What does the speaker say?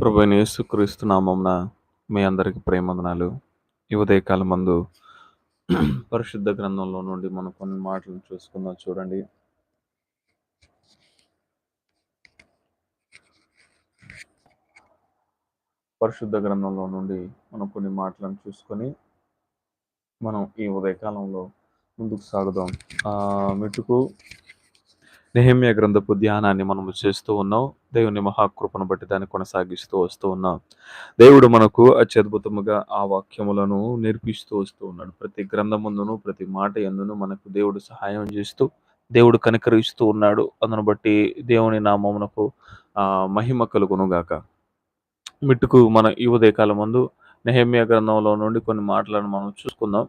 ప్రభు అయిన యేసుక్రీస్తు మీ అందరికి ప్రేమందనాలు ఈ ఉదయకాలం మందు పరిశుద్ధ గ్రంథంలో నుండి మనం కొన్ని మాటలను చూసుకుందాం చూడండి. పరిశుద్ధ గ్రంథంలో నుండి మనం కొన్ని మాటలను చూసుకొని మనం ఈ ఉదయకాలంలో ముందుకు సాగుదాం. మెట్టుకు నెహమ్య గ్రంథపు ధ్యానాన్ని మనం చేస్తూ ఉన్నాం. దేవుని మహాకృపను బట్టి దాన్ని కొనసాగిస్తూ వస్తూ ఉన్నాం. దేవుడు మనకు అత్యద్భుతముగా ఆ వాక్యములను నేర్పిస్తూ వస్తూ ఉన్నాడు. ప్రతి గ్రంథముందును ప్రతి మాట ఎందును మనకు దేవుడు సహాయం చేస్తూ దేవుడు కనికరిస్తూ ఉన్నాడు. అందును బట్టి దేవుని నామమునకు ఆ మహిమ కలుగునుగాక మిట్టుకు మన ఈ ఉదయకాలం ముందు నెహమ్య గ్రంథంలో నుండి కొన్ని మాటలను మనం చూసుకుందాం.